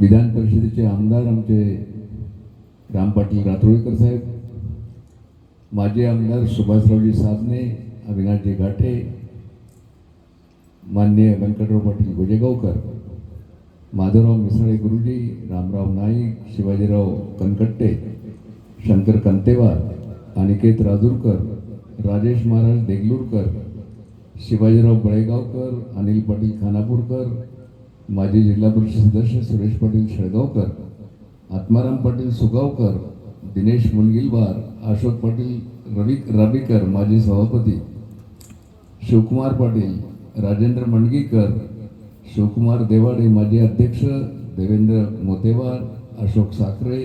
विधान परिषदेचे आमदार आमचे राम पाटील रातोळीकर साहेब माजी आमदार सुभाषरावजी साधने अविनाशजी घाटे माननीय व्यंकटराव पाटील गोजेगावकर माधवराव मिसाळे गुरुजी रामराव नाईक शिवाजीराव कनकट्टे शंकर कंतेवार अनिकेत राजूरकर राजेश महाराज देगलूरकर शिवाजीराव बळेगावकर अनिल पाटील खानापूरकर माजी जिल्हा परिषद सदस्य सुरेश पाटील शेळगावकर आत्माराम पाटील सुगावकर दिनेश मुनगिलवार अशोक पाटील रवी राबीकर माजी सभापती शिवकुमार पाटील राजेंद्र मंडगीकर शिवकुमार देवाडे माजी अध्यक्ष देवेंद्र मोतेवार अशोक साखरे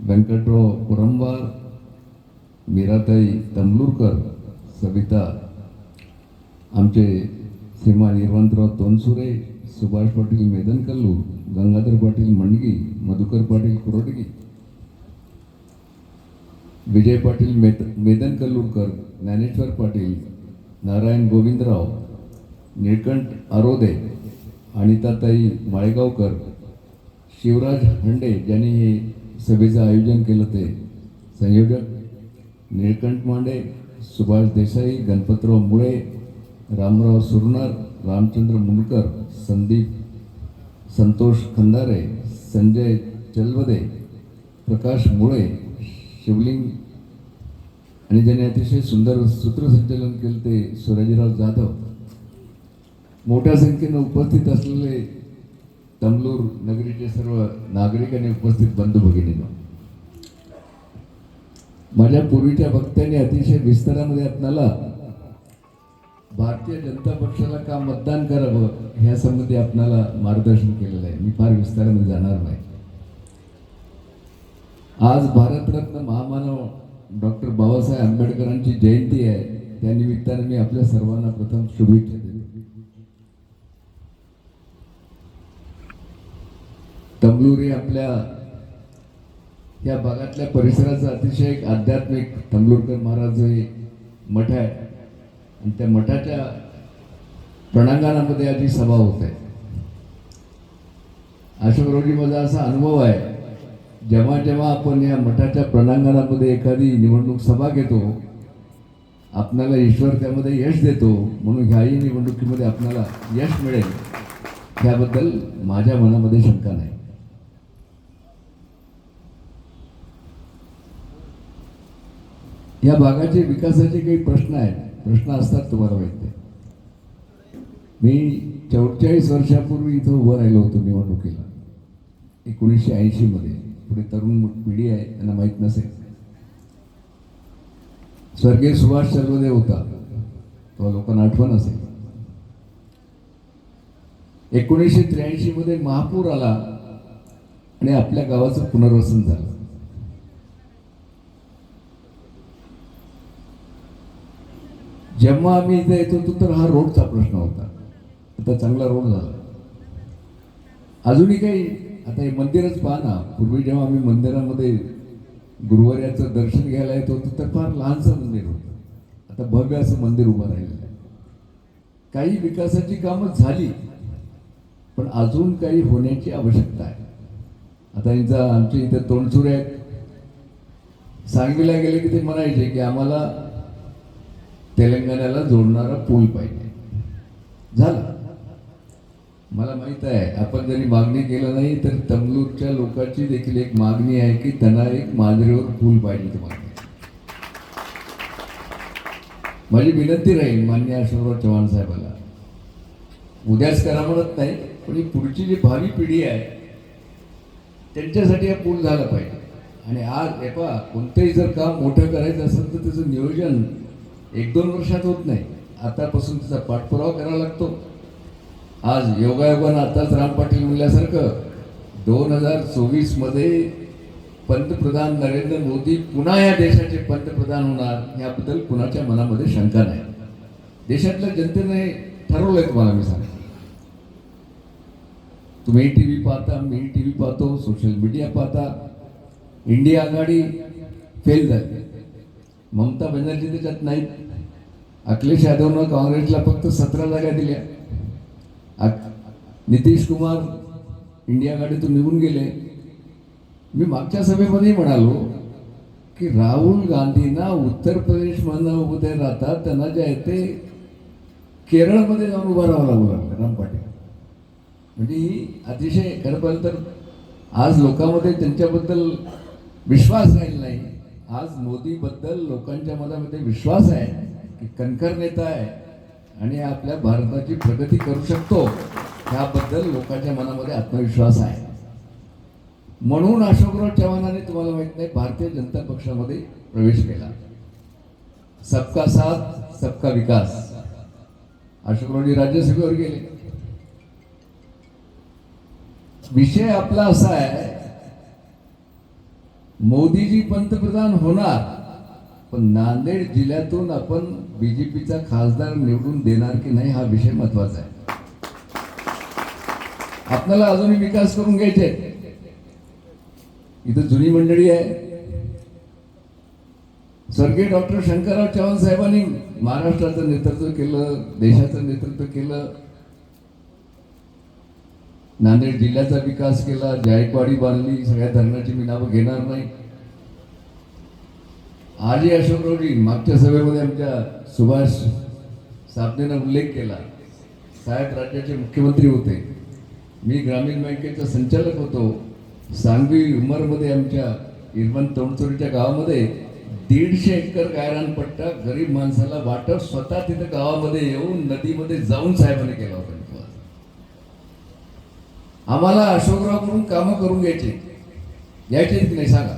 व्यंकटराव पुरंबार मीराताई तमलूरकर सविता आमचे श्रीमान यशवंतराव तोनसुरे सुभाष पाटील मेदनकल्लू गंगाधर पाटील मंडगी मधुकर पाटील कुरडगी विजय पाटील मेद मेदनकल्लूरकर ज्ञानेश्वर पाटील नारायण गोविंदराव निळकंठ आरोदे अनिताताई माळेगावकर शिवराज हंडे ज्यांनी हे सभेचं आयोजन केलं ते संयोजक निळकंठ मांडे सुभाष देसाई गणपतराव मुळे रामराव सुरनार रामचंद्र मुंडकर संदीप संतोष खंदारे संजय चलवदे प्रकाश मुळे शिवलिंग आणि ज्याने अतिशय सुंदर सूत्रसंचालन केलं ते सुरजीराव जाधव. मोठ्या संख्येनं उपस्थित असलेले तमलूर नगरीचे सर्व नागरिकांनी उपस्थित बंधू भगिनी माझ्या पूर्वीच्या भक्त्यांनी अतिशय विस्तारामध्ये आपणाला भारतीय जनता पक्षाला का मतदान करावं ह्यासंबंधी आपणाला मार्गदर्शन केलेलं आहे. मी फार विस्तारामध्ये जाणार नाही. आज भारतरत्न महामानव डॉक्टर बाबासाहेब आंबेडकरांची जयंती आहे. त्या निमित्ताने मी आपल्या सर्वांना प्रथम शुभेच्छा देतो. तमलूर हे आपल्या या भागातल्या परिसराचं अतिशय एक आध्यात्मिक तमलूरकर महाराज हे मठ आहे. आणि त्या मठाच्या प्रणांगणामध्ये आधी सभा होत. आहे अशोक रोजी माझा असा अनुभव आहे जेव्हा जेव्हा आपण या मठाच्या प्रणांगणामध्ये एखादी निवडणूक सभा घेतो आपल्याला ईश्वर त्यामध्ये यश देतो म्हणून ह्याही निवडणुकीमध्ये आपल्याला यश मिळेल ह्याबद्दल माझ्या मनामध्ये शंका नाही. या भागाचे विकासाचे काही प्रश्न आहेत. प्रश्न असतात तुम्हाला माहिती आहे. मी चौवेचाळीस वर्षापूर्वी इथं उभं राहिलो होतो निवडणुकीला. एकोणीसशे ऐंशीमध्ये पुढे तरुण पिढी आहे त्यांना माहीत नसेल. स्वर्गीय सुभाष चलवदे होता. तो लोकांना आठवण असेल. एकोणीसशे त्र्याऐंशीमध्ये महापूर आला आणि आपल्या गावाचं पुनर्वसन झालं. जेव्हा आम्ही इथे येत होतो तर हा रोडचा प्रश्न होता. आता चांगला रोड झाला. अजूनही काही आता हे मंदिरच पहा ना. पूर्वी जेव्हा आम्ही मंदिरामध्ये गुरुवार्याचं दर्शन घ्यायला येत होतो तर फार लहानसं मंदिर होतं. आता भव्य असं मंदिर उभं राहिलेलं आहे. काही विकासाची कामं झाली पण अजून काही होण्याची आवश्यकता आहे. आता यांचा आमच्या इथे तोंडसुरे आहेत. सांगलीला गेले की ते म्हणायचे की आम्हाला तेलंगणाला जोडणारा पूल पाहिजे. झालं. मला माहीत आहे आपण जरी मागणी केलं नाही तर तमलूरच्या लोकांची देखील एक मागणी आहे की त्यांना एक मांजरीवर पूल पाहिजे तुम्हाला. माझी विनंती राहील मान्य अशोकराव चव्हाण साहेबाला. उद्याच करा म्हणत नाही पण ही पुढची जी भावी पिढी आहे त्यांच्यासाठी हा पूल झाला पाहिजे. आणि आज हे कोणतंही जर काम मोठं करायचं असेल तर त्याचं नियोजन एक दोन वर्षात होत नाही. आतापासून त्याचा पाठपुरावा करावा लागतो. आज योगायोगानं आताच राम पाटील म्हणल्यासारखं दोन हजार चोवीसमध्ये पंतप्रधान नरेंद्र मोदी पुन्हा या देशाचे पंतप्रधान होणार याबद्दल कुणाच्या मनामध्ये शंका नाही. देशातल्या जनतेने ठरवलंय तुम्हाला मी सांगतो. तुम्ही टी व्ही पाहता मी टी व्ही पाहतो सोशल मीडिया पाहता. इंडिया आघाडी फेल झाली. ममता बॅनर्जी त्याच्यात नाहीत. अखिलेश यादवनं काँग्रेसला फक्त सतरा जागा दिल्या. नितीश कुमार इंडिया गाडीतून निघून गेले. मी मागच्या सभेमध्ये म्हणालो की राहुल गांधींना उत्तर प्रदेशमधनं उभे राहतात त्यांना जे आहे ते केरळमध्ये जाऊन उभं राहावं लागू लागलं राम पाटील. म्हणजे ही अतिशय खरं पाहिलं तर आज लोकांमध्ये त्यांच्याबद्दल विश्वास राहिला नाही. आज मोदीबद्दल लोकांच्या मनामध्ये विश्वास आहे की कणखर नेता आहे आणि आपल्या भारताची प्रगती करू शकतो ह्याबद्दल लोकांच्या मनामध्ये आत्मविश्वास आहे. म्हणून अशोकराव चव्हाणांनी तुम्हाला माहीत नाही भारतीय जनता पक्षामध्ये प्रवेश केला. सबका साथ सबका विकास. अशोकरावजी राज्यसभेवर गेले. विषय आपला असा आहे मोदीजी पंतप्रधान होणार. पण नांदेड जिल्ह्यातून आपण बीजेपीचा खासदार निवडून देणार की नाही हा विषय महत्त्वाचा आहे. आपल्याला अजूनही विकास करून घ्यायचे इथं जुनी मंडळी आहे. स्वर्गीय डॉक्टर शंकरराव चव्हाण साहेबांनी महाराष्ट्राचं नेतृत्व केलं देशाचं नेतृत्व केलं. नांदेड जिल्ह्याचा विकास केला जायकवाडी बांधली सगळ्या धरणाची मी नावं घेणार नाही. आजही अशोकरावजी मागच्या सभेमध्ये आमच्या सुभाष साबणेनं उल्लेख केला. साहेब राज्याचे मुख्यमंत्री होते. मी ग्रामीण बँकेचा संचालक होतो. सांगवी उमरमध्ये आमच्या इरमन तोंडचोरीच्या गावामध्ये दीडशे एकर गायरान पट्टा गरीब माणसाला वाटप स्वतः तिथं गावामध्ये येऊन नदीमध्ये जाऊन साहेबांनी केला होता. आम्हाला अशोकरावकडून कामं करून घ्यायचे. घ्यायचे की नाही सांगा?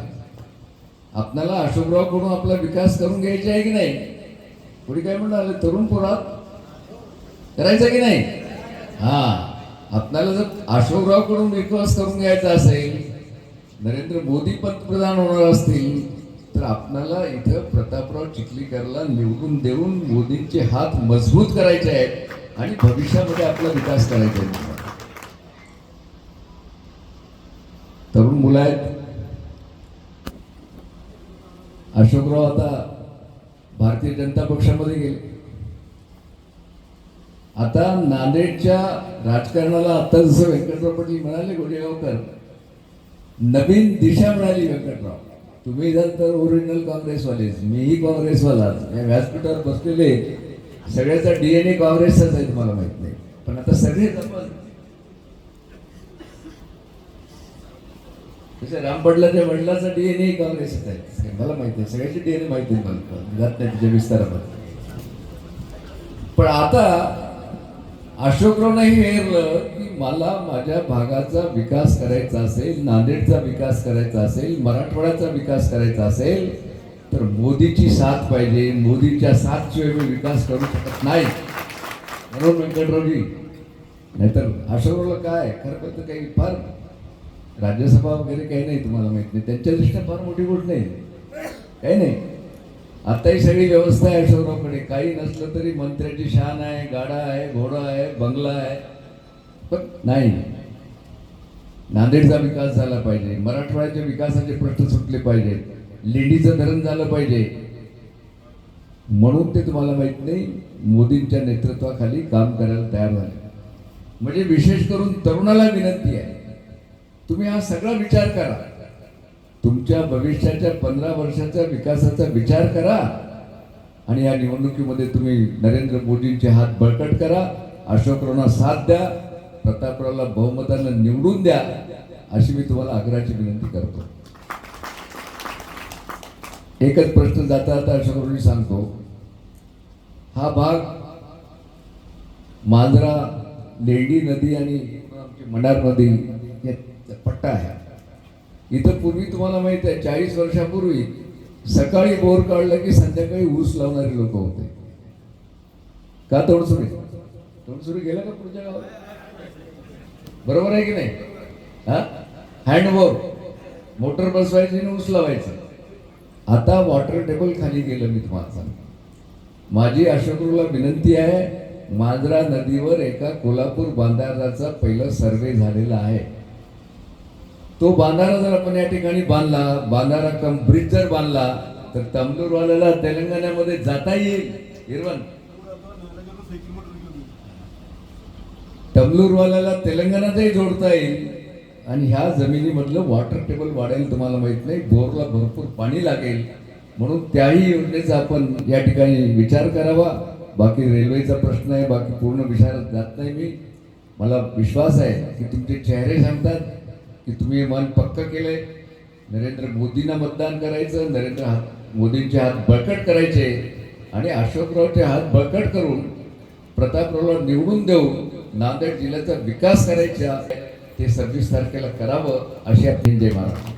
आपल्याला अशोकरावकडून आपला विकास करून घ्यायचा आहे की नाही? कोणी काय म्हणाले तरुण पोरात? करायचं की नाही? हा. आपल्याला जर अशोकरावकडून विकास करून घ्यायचा असेल नरेंद्र मोदी पंतप्रधान होणार असतील तर आपल्याला इथं प्रतापराव चिखलीकरला निवडून देऊन मोदींचे हात मजबूत करायचे आहेत आणि भविष्यामध्ये आपला विकास करायचा आहे. तरुण मुलं आहेत. अशोकराव आता भारतीय जनता पक्षामध्ये गेले. आता नांदेडच्या राजकारणाला आता जसं व्यंकटराव पाटील म्हणाले गोडेगावकर नवीन दिशा मिळाली व्यंकटराव. तुम्ही जर तर ओरिजिनल काँग्रेसवालेच मीही काँग्रेसवालाच या व्यासपीठावर बसलेले सगळ्याचा डीएनए काँग्रेसचाच आहे तुम्हाला माहीत नाही. पण आता सगळे आपण तसे राम पडलाच्या वडिलाचा डीएनए काँग्रेसच आहे मला माहिती आहे सगळ्याचे डीएनए माहिती आहे मला. जात नाही तिच्या विस्तारामध्ये. पण आता अशोकरावनाही हेरलं की मला माझ्या भागाचा विकास करायचा असेल नांदेडचा विकास करायचा असेल मराठवाड्याचा विकास करायचा असेल तर मोदीची साथ पाहिजे. मोदीच्या साथशिवाय मी विकास करू शकत नाही. म्हणून व्यंकटरावजी नाहीतर अशोकरावला काय? खरं तर काही फार राज्यसभा वगैरे काही नाही तुम्हाला माहीत. नाही त्यांच्या दृष्टीने फार मोठी गोष्ट नाही. काही नाही. आताही सगळी व्यवस्था आहे अशोकरावकडे काही नसलं तरी मंत्र्याची शान आहे गाडा आहे घोडा आहे बंगला आहे. पण नाही. नांदेडचा विकास झाला पाहिजे. मराठवाड्याच्या विकासाचे प्रश्न सुटले पाहिजे. लेडीचं धरण झालं पाहिजे. म्हणून ते तुम्हाला माहीत नाही मोदींच्या नेतृत्वाखाली काम करायला तयार झाले. म्हणजे विशेष करून तरुणाला विनंती आहे. तुम्ही हा सगळा विचार करा. तुमच्या भविष्याच्या पंधरा वर्षाच्या विकासाचा विचार करा आणि या निवडणुकीमध्ये तुम्ही नरेंद्र मोदींचे हात बळकट करा अशोकरावना साथ द्या प्रतापरावला बहुमतानं निवडून द्या अशी मी तुम्हाला आग्रहाची विनंती करतो. एकच प्रश्न जाता जाता अशोकरावनी सांगतो हा भाग मांजरा लेंडी नदी आणि आमची मंडार नदी पट्टा आहे. इथं पूर्वी तुम्हाला माहीत आहे चाळीस वर्षापूर्वी सकाळी बोर काढलं की संध्याकाळी ऊस लावणारे लोक होते. का तोडसुरी? तोडसुरी गेला का पुढच्या गावात? बरोबर आहे की नाही? हा? हँडबोर मोटर बसवायची आणि ऊस लावायचं. आता वॉटर टेबल खाली गेलं मी तुम्हाला. सांगतो माझी अशोकरूला विनंती आहे मांजरा नदीवर एका कोल्हापूर बांधाराचा पहिला सर्वे झालेला आहे. तो बांधारा जर आपण या ठिकाणी बांधला बांधारा कम ब्रिज जर बांधला तर तमलूरवाल्याला तेलंगणामध्ये जाता येईल. हिरवण. तमलूरवाल्याला तेलंगणातही जोडता येईल. आणि ह्या जमिनीमधलं वॉटर टेबल वाढेल तुम्हाला माहीत नाही. बोरला भरपूर पाणी लागेल. म्हणून त्याही योजनेचा आपण या ठिकाणी विचार करावा. बाकी रेल्वेचा प्रश्न आहे बाकी पूर्ण विचारात जात नाही मी. मला विश्वास आहे की तुमचे चेहरे सांगतात की तुम्ही मन पक्क केलंय. नरेंद्र मोदींना मतदान करायचं नरेंद्र हात मोदींचे हात बळकट करायचे आणि अशोकरावचे हात बळकट करून प्रतापरावला निवडून देऊन नांदेड जिल्ह्याचा विकास करायचा ते सव्वीस तारखेला करावं अशी आपली जय महाराज